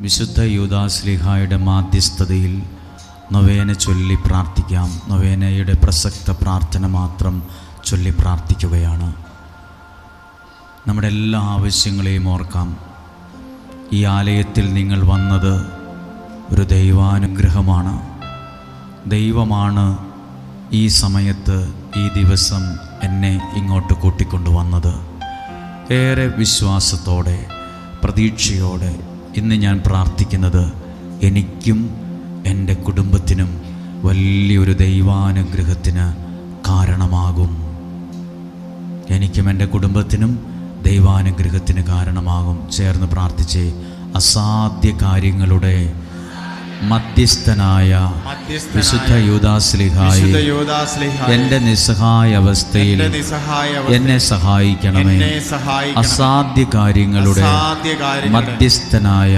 വിശുദ്ധ യൂദാശ്ലിഹായുടെ മാധ്യസ്ഥതയിൽ നൊവേന ചൊല്ലി പ്രാർത്ഥിക്കാം. നൊവേനയുടെ പ്രസക്ത പ്രാർത്ഥന മാത്രം ചൊല്ലി പ്രാർത്ഥിക്കുകയാണ്. നമ്മുടെ എല്ലാ ആവശ്യങ്ങളെയും ഓർക്കാം. ഈ ആലയത്തിൽ നിങ്ങൾ വന്നത് ഒരു ദൈവാനുഗ്രഹമാണ്. ദൈവമാണ് ഈ സമയത്ത് ഈ ദിവസം എന്നെ ഇങ്ങോട്ട് കൂട്ടിക്കൊണ്ടുവന്നത്. ഏറെ വിശ്വാസത്തോടെ പ്രതീക്ഷയോടെ ഇന്ന് ഞാൻ പ്രാർത്ഥിക്കുന്നത് എനിക്കും എന്റെ കുടുംബത്തിനും വലിയൊരു ദൈവാനുഗ്രഹത്തിന് കാരണമാകും. എനിക്കും എന്റെ കുടുംബത്തിനും ദൈവാനുഗ്രഹത്തിന് കാരണമാകും. ചേർന്ന് പ്രാർത്ഥിച്ച് അസാധ്യ കാര്യങ്ങളുടെ മധ്യസ്ഥനായ വിശുദ്ധ യൂദാസ്ലിഹായി എന്റെ നിസ്സഹായ അവസ്ഥയിൽ എന്റെ നിസ്സഹായ അവസ്ഥയിൽ എന്നെ സഹായിക്കണമേ. അസാധ്യ കാര്യങ്ങളുടെ മധ്യസ്ഥനായ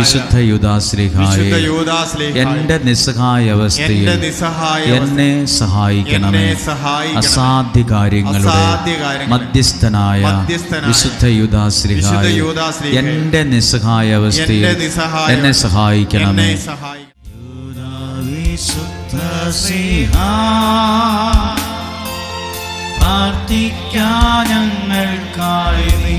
വിശുദ്ധ യൂദാസ്ലിഹായി എന്റെ എന്റെ നിസ്സഹായ അവസ്ഥയിൽ എന്നെ സഹായിക്കണമേ. അസാധ്യ കാര്യങ്ങളുടെ മധ്യസ്ഥനായ വിശുദ്ധ യൂദാസ്ലിഹായി എന്റെ നിസ്സഹായ അവസ്ഥയിൽ എന്നെ സഹായിക്കണമേ. എന്നെ സഹായിക്കണം വിശുദ്ധ പ്രാർത്ഥിക്കാൻ ഞങ്ങൾക്കായി നീ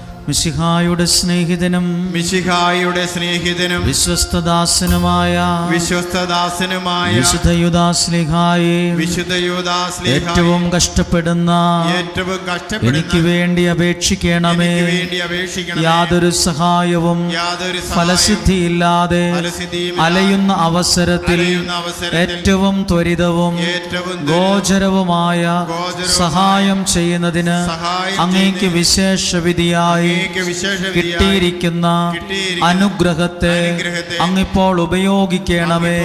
മിശിഹായുടെ സ്നേഹിതനും മിശിഹായുടെ സ്നേഹിതനും വിശ്വസ്തദാസനുമായ വിശ്വസ്തദാസനുമായ വിശുദ്ധയുദാസ്ലിഹായി വിശുദ്ധ യോദാശ്ലീഹായെ ഏറ്റവും കഷ്ടപ്പെടുന്ന ഏറ്റവും കഷ്ടപ്പെടുന്ന എനിക്ക് വേണ്ടി അപേക്ഷിക്കണമേ. വേണ്ടി അപേക്ഷിക്കണം യാതൊരു സഹായവും യാതൊരു ഫലസിദ്ധിയില്ലാതെ ഫലസിദ്ധിയും അലയുന്ന അവസരത്തിൽ ഏറ്റവും ത്വരിതവും ഏറ്റവും ഗോചരവുമായ സഹായം ചെയ്യുന്നതിന് അങ്ങേക്ക് വിശേഷ വിധിയായി അങ്ങേക്ക് വിശേഷവിധിയായി കിട്ടിയിരിക്കുന്ന അനുഗ്രഹത്തെ അങ്ങിപ്പോൾ ഉപയോഗിക്കണമേ.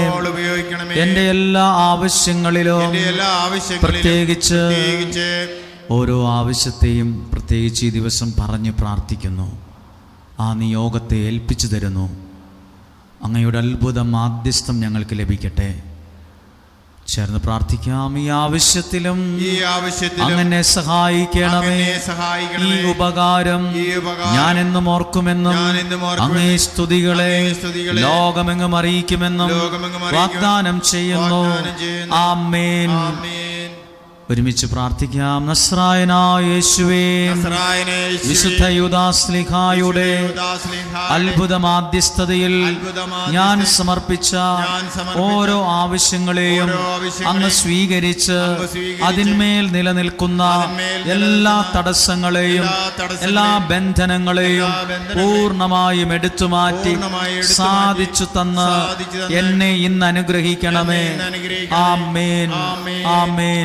ഇപ്പോൾ എല്ലാ ആവശ്യങ്ങളിലും എന്റെ എല്ലാ ആവശ്യങ്ങളിലും പ്രത്യേകിച്ച് ഓരോ ആവശ്യത്തെയും പ്രത്യേകിച്ച് ഈ ദിവസം പറഞ്ഞ് പ്രാർത്ഥിക്കുന്നു. ആ നിയോഗത്തെ ഏൽപ്പിച്ചു തരുന്നു. അങ്ങയുടെ അത്ഭുത മാധ്യസ്ഥം ഞങ്ങൾക്ക് ലഭിക്കട്ടെ. ചേർന്ന് പ്രാർത്ഥിക്കാം. ഈ ആവശ്യത്തിലും ഈ ആവശ്യത്തിലും അങ്ങനെ സഹായിക്കണമേ. ഈ സഹായിക്കണമേ. ഉപകാരം ഈ ഉപകാരം ഞാൻ എന്നും ഓർക്കുമെന്നും എന്നും അങ്ങേ സ്തുതികളെ ലോകമെങ്ങും അറിയിക്കുമെന്നും വാഗ്ദാനം ചെയ്യുന്നു. ആമേൻ. ഒരുമിച്ച് പ്രാർത്ഥിക്കാം. വിശുദ്ധ യുദാസ്ലിഹായുടെ അത്ഭുത മാധ്യസ്ഥതയിൽ ഞാൻ സമർപ്പിച്ച ഓരോ ആവശ്യങ്ങളെയും അങ്ങ് സ്വീകരിച്ച് അതിന്മേൽ നിലനിൽക്കുന്ന എല്ലാ തടസ്സങ്ങളെയും എല്ലാ ബന്ധനങ്ങളെയും പൂർണമായും എടുത്തു മാറ്റി സാധിച്ചു തന്ന് എന്നെ ഇന്ന് അനുഗ്രഹിക്കണമേ. എന്നെ ഇന്ന് അനുഗ്രഹിക്കണമേ. ആമേൻ.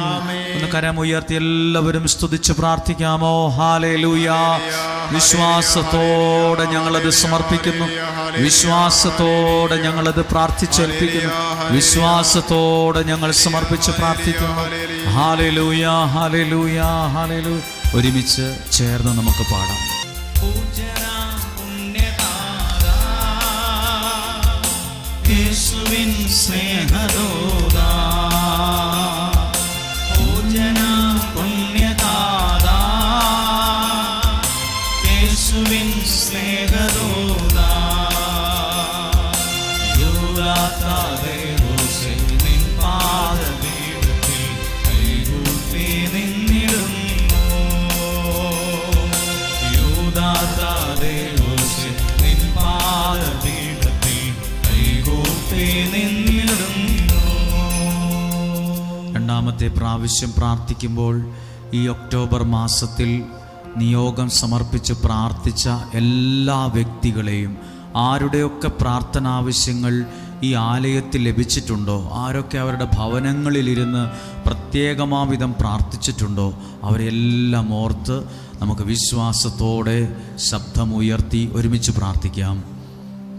ആമേൻ. ഒന്ന് കരമുയർത്തി എല്ലാവരും സ്തുതിച്ച് പ്രാർത്ഥിക്കാമോ? ഹാലേലൂയ. വിശ്വാസത്തോടെ ഞങ്ങളത് സമർപ്പിക്കുന്നു. വിശ്വാസത്തോടെ ഞങ്ങളത് പ്രാർത്ഥിച്ചേൽപ്പിക്കുന്നു. വിശ്വാസത്തോടെ ഞങ്ങൾ സമർപ്പിച്ച് പ്രാർത്ഥിക്കുന്നു. Hallelujah hallelujah hallelu. ഒരുമിച്ച് ചേർന്ന് നമുക്ക് പാടാം. യേശുവിൻ രണ്ടാമത്തെ പ്രാവശ്യം പ്രാർത്ഥിക്കുമ്പോൾ ഈ ഒക്ടോബർ മാസത്തിൽ നിയോഗം സമർപ്പിച്ച് പ്രാർത്ഥിച്ച എല്ലാ വ്യക്തികളെയും ആരുടെയൊക്കെ പ്രാർത്ഥന ആവശ്യങ്ങൾ ഈ ആലയത്തിൽ ലഭിച്ചിട്ടുണ്ടോ? ആരൊക്കെ അവരുടെ ഭവനങ്ങളിലിരുന്ന് പ്രത്യേകമാവിധം പ്രാർത്ഥിച്ചിട്ടുണ്ടോ? അവരെല്ലാം ഓർത്ത് നമുക്ക് വിശ്വാസത്തോടെ ശബ്ദമുയർത്തി ഒരുമിച്ച് പ്രാർത്ഥിക്കാം.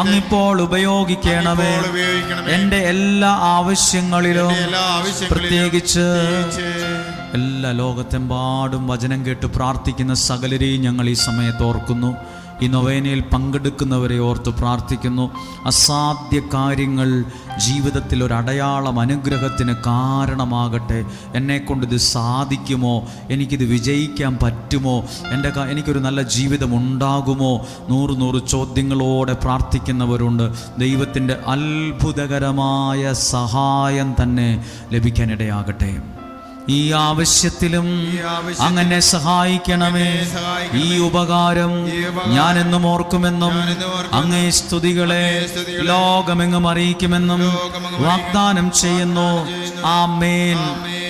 അങ്ങിപ്പോൾ ഉപയോഗിക്കണമേ. എന്റെ എന്റെ എല്ലാ ആവശ്യങ്ങളിലും പ്രത്യേകിച്ച് എല്ലാ ലോകത്തെമ്പാടും വചനം കേട്ട് പ്രാർത്ഥിക്കുന്ന സകലരെയും ഞങ്ങൾ ഈ സമയത്ത് ഓർക്കുന്നു. ഈ നൊവേനയിൽ പങ്കെടുക്കുന്നവരെ ഓർത്ത് പ്രാർത്ഥിക്കുന്നു. അസാധ്യ കാര്യങ്ങൾ ജീവിതത്തിൽ ഒരു അടയാളം അനുഗ്രഹത്തിന് കാരണമാകട്ടെ. എന്നെക്കൊണ്ട് ഇത് സാധിക്കുമോ? എനിക്കിത് വിജയിക്കാൻ പറ്റുമോ? എന്റെ എനിക്കൊരു നല്ല ജീവിതം ഉണ്ടാകുമോ? നൂറ് നൂറ് ചോദ്യങ്ങളോടെ പ്രാർത്ഥിക്കുന്നവരുണ്ട്. ദൈവത്തിന്റെ അത്ഭുതകരമായ സഹായം തന്നെ ലഭിക്കാനിടയാകട്ടെ. ഈ ആവശ്യത്തിലും അങ്ങനെ സഹായിക്കണമേ. ഈ ഉപകാരം ഞാൻ എന്നും ഓർക്കുമെന്നും അങ്ങേ സ്തുതികളെ ലോകമെങ്ങും അറിയിക്കുമെന്നും വാഗ്ദാനം ചെയ്യുന്നു. ആ മേൽ.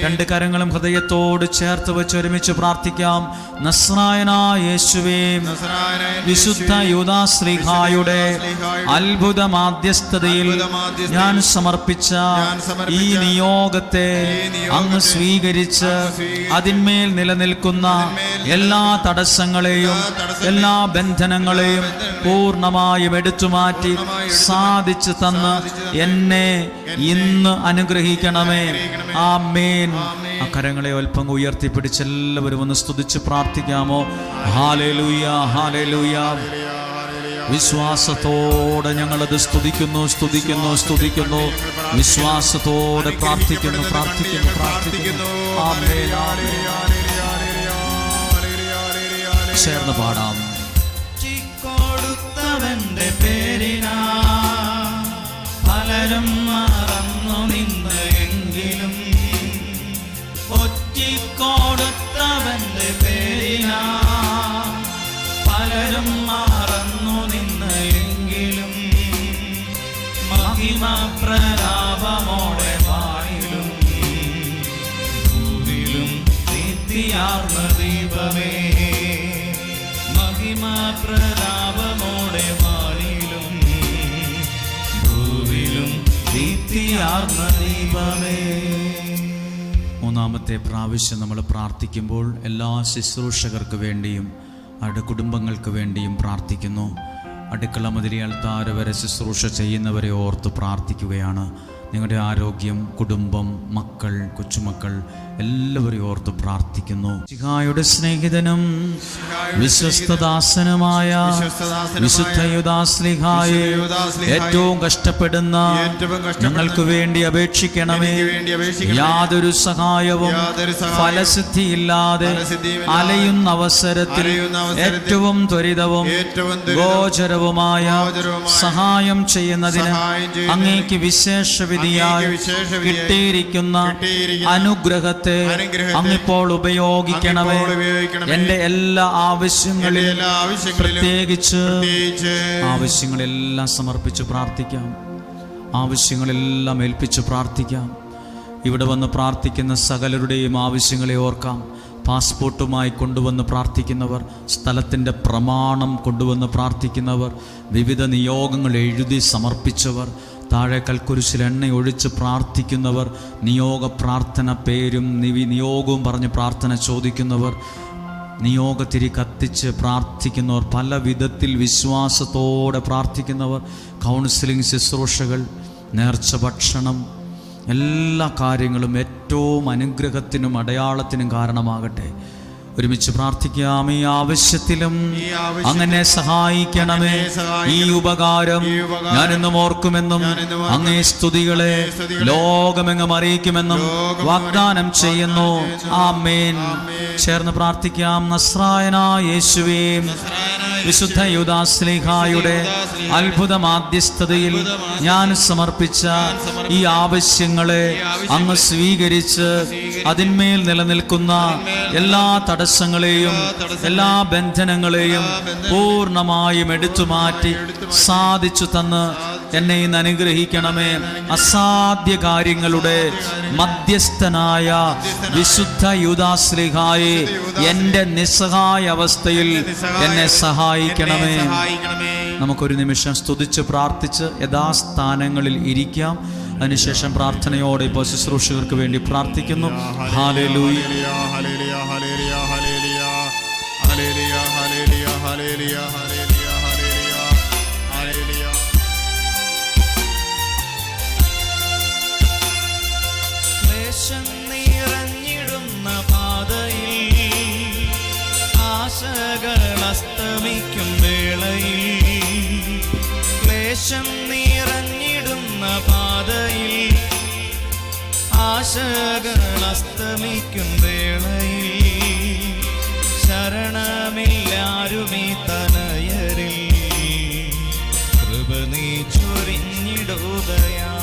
രണ്ട് കരങ്ങളും ഹൃദയത്തോട് ചേർത്ത് വെച്ച് ഒരുമിച്ച് പ്രാർത്ഥിക്കാം. നസ്രായനായ യേശുവേ വിശുദ്ധ യുദാ ശ്രീഹായുടെ അത്ഭുത മാധ്യസ്ഥതയിൽ ഞാൻ സമർപ്പിച്ച ഈ നിയോഗത്തെ അങ്ങ് സ്വീകരിച്ച് അതിന്മേൽ നിലനിൽക്കുന്ന എല്ലാ തടസ്സങ്ങളെയും എല്ലാ ബന്ധനങ്ങളെയും പൂർണമായും എടുത്തുമാറ്റി പൂർണമായും എടുത്തുമാറ്റി സാധിച്ചു തന്ന് എന്നെ ഇന്ന് അനുഗ്രഹിക്കണമേ. ആ ആമേൻ. ആമേൻ. ആ കരങ്ങളെ അല്പം ഉയർത്തിപ്പിടിച്ച് എല്ലാവരും ഒന്ന് സ്തുതിച്ച് പ്രാർത്ഥിക്കാമോ? വിശ്വാസത്തോടെ ഞങ്ങളത് സ്തുതിക്കുന്നു സ്തുതിക്കുന്നു സ്തുതിക്കുന്നു. വിശ്വാസത്തോടെ പ്രാർത്ഥിക്കുന്നു പ്രാർത്ഥിക്കുന്നു പ്രാർത്ഥിക്കുന്നു. ചേർന്ന് പാടാം. കൊടുത്തവന്റെ പേരിനാ പലരും മറന്നു നിന്ന് ഒറ്റിക്കൊടുത്തവന്റെ പേരിനാ. പലരും മറന്നു നിന്നെങ്കിലും മഹിമ പ്രലാപമോടെ വായിലും ഭൂവിലും നിത്യാർന്ന ദീപമേ. മഹിമ പ്രലാപമോടെ വായിലും ഭൂവിലും നിത്യാർന്ന ദീപമേ. മൂന്നാമത്തെ പ്രാവശ്യം നമ്മൾ പ്രാർത്ഥിക്കുമ്പോൾ എല്ലാ ശുശ്രൂഷകർക്ക് വേണ്ടിയും അവരുടെ കുടുംബങ്ങൾക്ക് വേണ്ടിയും പ്രാർത്ഥിക്കുന്നു. അടുക്കള മുതിരിയാൽ താരവരെ വരെ ശുശ്രൂഷ ചെയ്യുന്നവരെ ഓർത്ത് പ്രാർത്ഥിക്കുകയാണ്. നിങ്ങളുടെ ആരോഗ്യം കുടുംബം മക്കൾ കൊച്ചുമക്കൾ എല്ലാവരെയും ഓർത്ത് പ്രാർത്ഥിക്കുന്നു ശിഹായുടെ സ്നേഹിതനും വിശ്വസ്തദാസനുമായ വിശുദ്ധയുദാസ്ലിഹായെ വിശുദ്ധ യൂദാസ്ലിഹായെ ഏറ്റവും കഷ്ടപ്പെടുന്ന ഞങ്ങൾക്ക് വേണ്ടി അപേക്ഷിക്കണമേ. യാതൊരു സഹായവും ഫലസിദ്ധിയില്ലാതെ അലയുന്ന അവസരത്തിൽ ഏറ്റവും ത്വരിതവും ഗോചരവുമായ സഹായം ചെയ്യുന്നതിന് അങ്ങേക്ക് വിശേഷവിധിയായി വിശേഷവിധിയായി കിട്ടിയിരിക്കുന്ന അനുഗ്രഹത്തെ അങ്ങിപ്പോൾ ഉപയോഗിക്കണമേ. എന്റെ എല്ലാ ആവശ്യങ്ങളിലും പ്രത്യേകിച്ച് ആവശ്യങ്ങളെല്ലാം സമർപ്പിച്ച് പ്രാർത്ഥിക്കാം. ആവശ്യങ്ങളെല്ലാം ഏൽപ്പിച്ച് പ്രാർത്ഥിക്കാം. ഇവിടെ വന്ന് പ്രാർത്ഥിക്കുന്ന സകലരുടെയും ആവശ്യങ്ങളെ ഓർക്കാം. പാസ്പോർട്ടുമായി കൊണ്ടുവന്ന് പ്രാർത്ഥിക്കുന്നവർ സ്ഥലത്തിന്റെ പ്രമാണം കൊണ്ടുവന്ന് പ്രാർത്ഥിക്കുന്നവർ വിവിധ നിയോഗങ്ങൾ എഴുതി സമർപ്പിച്ചവർ താഴെ കൽക്കുരിശിൽ എണ്ണ ഒഴിച്ച് പ്രാർത്ഥിക്കുന്നവർ നിയോഗ പ്രാർത്ഥന പേരും നിവി നിയോഗവും പറഞ്ഞ് പ്രാർത്ഥന ചോദിക്കുന്നവർ നിയോഗത്തിരി കത്തിച്ച് പ്രാർത്ഥിക്കുന്നവർ പല വിധത്തിൽ വിശ്വാസത്തോടെ പ്രാർത്ഥിക്കുന്നവർ കൗൺസിലിംഗ് ശുശ്രൂഷകൾ നേർച്ച ഭക്ഷണം എല്ലാ കാര്യങ്ങളും ഏറ്റവും അനുഗ്രഹത്തിനും അടയാളത്തിനും കാരണമാകട്ടെ. ഒരുമിച്ച് പ്രാർത്ഥിക്കാം. ഈ ആവശ്യത്തിലും അങ്ങനെ സഹായിക്കണമേ. ഈ ഉപകാരം ഞാനെന്നും ഓർക്കുമെന്നും അങ്ങേ സ്തുതികളെ ലോകമെങ്ങും അറിയിക്കുമെന്നും വാഗ്ദാനം ചെയ്യുന്നു. ആ മേൻ. ചേർന്ന് പ്രാർത്ഥിക്കാം. നസ്രായന യേശുവേ വിശുദ്ധ യുദാസ്ലിഹായുടെ അത്ഭുത മാധ്യസ്ഥതയിൽ ഞാൻ സമർപ്പിച്ച ഈ ആവശ്യങ്ങളെ അങ്ങ് സ്വീകരിച്ച് അതിന്മേൽ നിലനിൽക്കുന്ന എല്ലാ തടസ്സങ്ങളെയും എല്ലാ ബന്ധനങ്ങളെയും പൂർണമായും എടുത്തു മാറ്റി സാധിച്ചു തന്ന് എന്നെ ഇന്ന് അനുഗ്രഹിക്കണമേ. അസാധ്യ കാര്യങ്ങളുടെ മധ്യസ്ഥനായ വിശുദ്ധ യുദാശ്ലിഹായെ എന്റെ നിസ്സഹായ അവസ്ഥയിൽ എന്നെ സഹായിക്കണമേ. സഹായിക്കണമേ. നമുക്കൊരു നിമിഷം സ്തുതിച്ച് പ്രാർത്ഥിച്ച് യഥാസ്ഥാനങ്ങളിൽ ഇരിക്കാം. അതിനുശേഷം പ്രാർത്ഥനയോടെ ഇപ്പോൾ ശുശ്രൂഷകർക്ക് വേണ്ടി പ്രാർത്ഥിക്കുന്നു. ഹാലലൂയ അസ്തമിക്കും വേളയിൽ. ക്ലേശം ആശകൾ അസ്തമിക്കും വേളയിൽ. ശരണമില്ലാരുമീ തനയരിൽ. കൃപ നീ ചൊരിഞ്ഞിടുകയാണിതേ